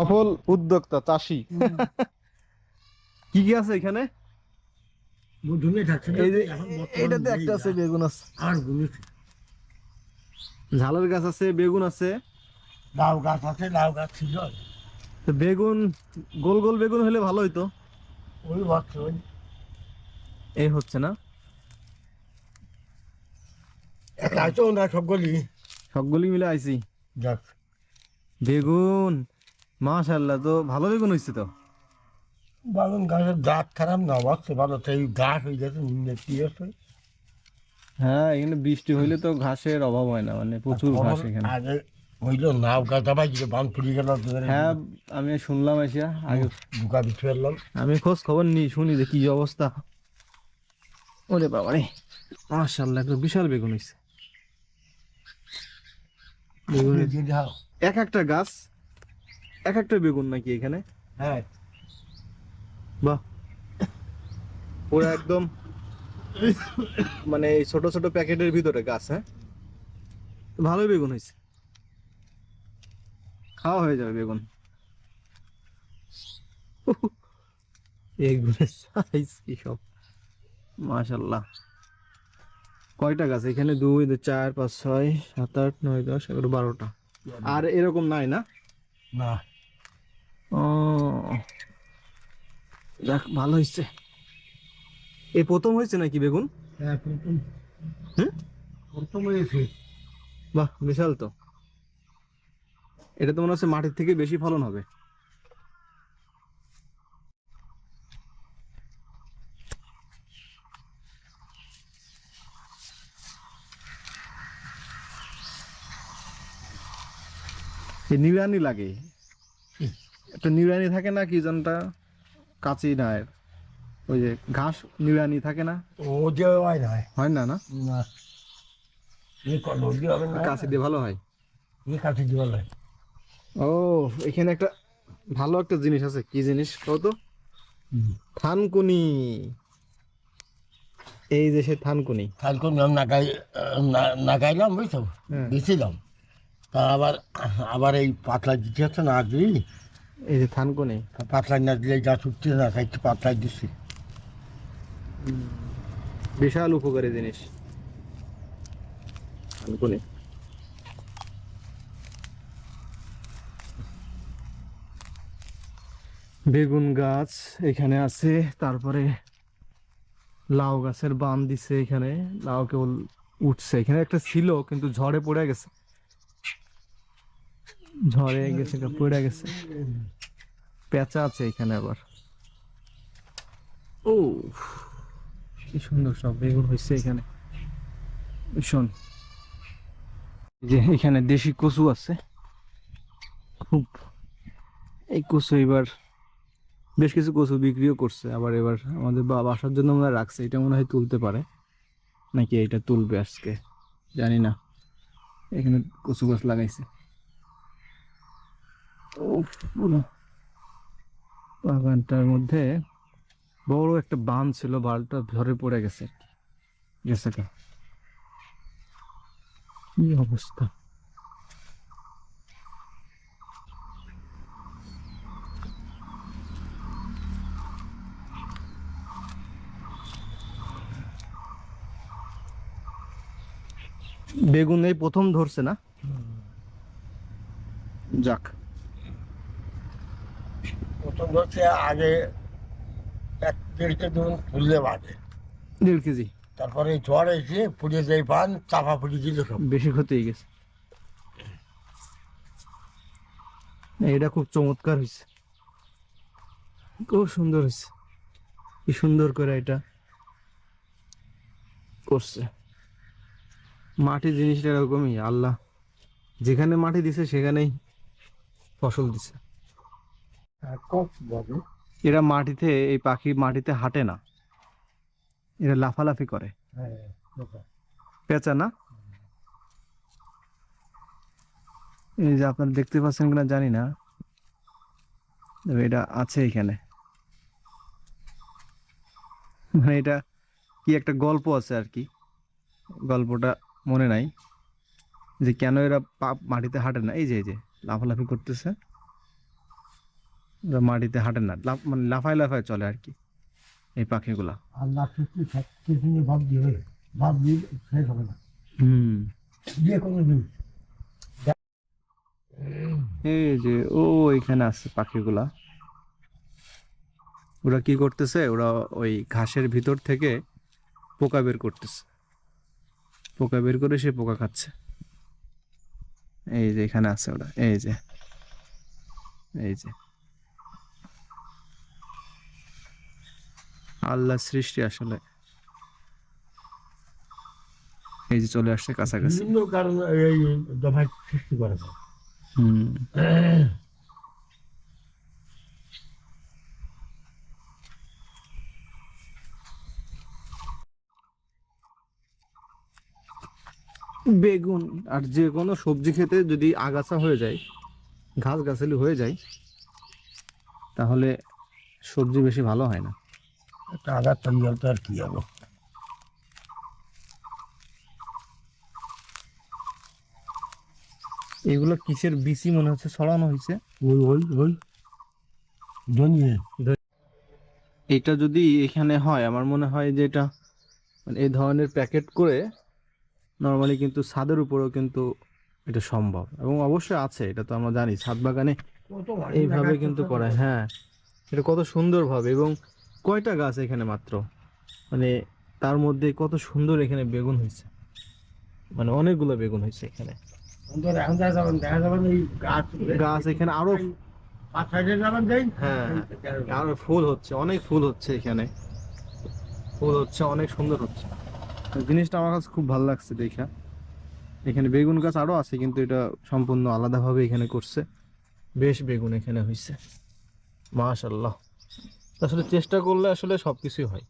সফল উদ্যোক্তা চাষি। কি কি আছে এখানে? এইটাতে একটা আছে বেগুন আছে। আর ঝালের গাছ আছে বেগুন আছে। লাউ গাছ আছে লাউ গাছ ছিল। তো বেগুন গোল গোল বেগুন হলে ভালো হইতো। ওই ভাবছে ওই। এই হচ্ছে না? তো সবগুলি? সবগুলি মিলে আইছি। যাক। বেগুন। মাশাল্লাহ তো ভালো বেগুন হয়েছে তো? বাগান গাছের জাত খারাপ না বাচ্চা ভালো। এই গাছ হয়ে গেছে হ্যাঁ এখানে বৃষ্টি হইলে তো ঘাসের অভাব হয় না মানে প্রচুর ঘাস এখানে। আগে হইল নাও গাছ আবার যে বান ফুরিয়ে গেল হ্যাঁ আমি শুনলাম এসে আগে দুকা বিছু এলাম। আমি খোঁজ খবর নিই শুনি যে কি অবস্থা। ওরে বাবা রে মাশাল্লাহ একটা বিশাল বেগুন হয়েছে বেগুনের এক একটা গাছ এক একটা বেগুন নাকি এখানে? হ্যাঁ। বাহ। পুরো একদম মানে ছোট ছোট প্যাকেটের ভিতরে গাছ হ্যাঁ? ভালোই বেগুন হয়েছে। খাওয়া হয়ে যাবে বেগুন। বেগুনের সাইজ কি সব? মাশাল্লাহ কয়টা গাছ? এখানে দুই দুই, চার পাঁচ ছয় সাত আট নয় দশ এগারো বারোটা। আর এরকম নাই না? না। ও। যাক ভালো হয়েছে এই প্রথম হয়েছে নাকি বেগুন? হ্যাঁ প্রথম। হুম? প্রথম হয়েছে। বাহ বিশাল তো। এটা তো মনে হচ্ছে মাটির থেকে বেশি ফলন হবে। নিড়ানি লাগে। একটা নিড়ানি থাকে না কি জানটা কাঁচি না এর। ওই যে ঘাস নিড়ানি থাকে না? ও যে হয় না। হয় না না? কল দিয়ে ভালো হয়। কাছে দিয়ে হবে ও এখানে একটা ভালো একটা জিনিস আছে। কি জিনিস কত থানকুনি। এই যে সে থানকুনি। কালকে নাম নাগাই না- নাগাইলাম বুঝছ? হ্যাঁ। দিছিলাম তা আবার আবার এই পাতলা দিতে হচ্ছে না দিই এই যে থানকুনি পাতলা না দিলে যা ছুটছে না খাইতে পাতলা দিচ্ছি বিশাল উপকারী জিনিস। থানকুনি বেগুন গাছ এখানে আছে তারপরে লাউ গাছের বান দিছে এখানে লাউ কেবল উঠছে। এখানে একটা ছিল কিন্তু ঝড়ে পড়ে গেছে। ঝড়ে গেছে পড়ে গেছে। পেঁচা আছে এখানে আবার। ও কি সুন্দর সব বেগুন হয়েছে এখানে। ভীষণ যে এখানে দেশি কচু আছে। খুব। এই কচু এবার বেশ কিছু কচু বিক্রিও করছে। আবার এবার আমাদের বা বাসার জন্য মনে হয় রাখছে। এটা মনে হয় তুলতে পারে। নাকি এটা তুলবে আজকে? জানি না। এখানে কচু গাছ লাগাইছে। বাগানটার মধ্যে বড় একটা বান ছিল বালটা ঝরে পড়ে গেছে গেছে গা। কি অবস্থা? বেগুন এই প্রথম ধরছে না? যাক। প্রথম হচ্ছে আগে এক দেড় কেজি ধরুন ফুললে বাজে দেড় কেজি? তারপরে ঝড় এসে পুড়িয়ে যায় পান চাপা ফুটিয়ে দিল সব। বেশি ক্ষতি হয়ে গেছে। এটা খুব চমৎকার হয়েছে। খুব সুন্দর হয়েছে। কি সুন্দর করে এটা করছে। মাটি জিনিসটা এরকমই আল্লাহ যেখানে মাটি দিছে সেখানেই ফসল দিছে। এরা মাটিতে এই পাখি মাটিতে হাঁটে না। এরা লাফালাফি করে। হ্যাঁ পেঁচা না? এই যে আপনারা দেখতে পাচ্ছেন কিনা জানি না। তবে এটা আছে এখানে। মানে এটা কি একটা গল্প আছে আর কি। গল্পটা মনে নাই। যে কেন এরা মাটিতে হাঁটে না? এই যে এই যে লাফালাফি করতেছে। মাটিতে হাঁটে না মানে লাফায় লাফায় চলে আর কি এই পাখিগুলা। আল্লাহ সৃষ্টি কিছু নিয়ে ভাব দিয়ে ভাব দিয়ে শেষ হবে না। হুম। যে কোনো জিনিস এই যে ও এখানে আছে পাখিগুলা। ওরা কি করতেছে? ওরা ওই ঘাসের ভিতর থেকে পোকা বের করতেছে। পোকা বের করে সে পোকা খাচ্ছে। এই যে এখানে আছে ওরা। এই যে এই যে। আল্লাহ সৃষ্টি আসলে। এই যে চলে আসছে কাছাকাছি। বিভিন্ন কারণে এই দফায় সৃষ্টি করে দেয়। হুম। বেগুন আর যে কোনো সবজি খেতে যদি আগাছা হয়ে যায় ঘাস গাছালি হয়ে যায় তাহলে সবজি বেশি ভালো হয় না। একটা তো আর কি হলো এগুলো কিসের বিচি মনে হচ্ছে? ছড়ানো হয়েছে। ওই ওই ওই। ধনিয়ে। এটা যদি এখানে হয় আমার মনে হয় যে এটা মানে এই ধরনের প্যাকেট করে নর্মালি কিন্তু ছাদের উপরেও কিন্তু এটা সম্ভব। এবং অবশ্যই আছে এটা তো আমরা জানি ছাদ বাগানে এইভাবে কিন্তু করায় হ্যাঁ এটা কত সুন্দরভাবে এবং কয়টা গাছ এখানে মাত্র? মানে তার মধ্যে কত সুন্দর এখানে বেগুন হয়েছে। মানে অনেকগুলো বেগুন হয়েছে এখানে। গাছ। এখানে আরও হ্যাঁ আর ফুল হচ্ছে অনেক ফুল হচ্ছে এখানে। ফুল হচ্ছে অনেক সুন্দর হচ্ছে। জিনিসটা আমার কাছে খুব ভালো লাগছে দেখা। এখানে বেগুন গাছ আরও আছে কিন্তু এটা সম্পূর্ণ আলাদাভাবে এখানে করছে। বেশ বেগুন এখানে হয়েছে। মাশাল্লাহ আসলে চেষ্টা করলে আসলে সব কিছুই হয়।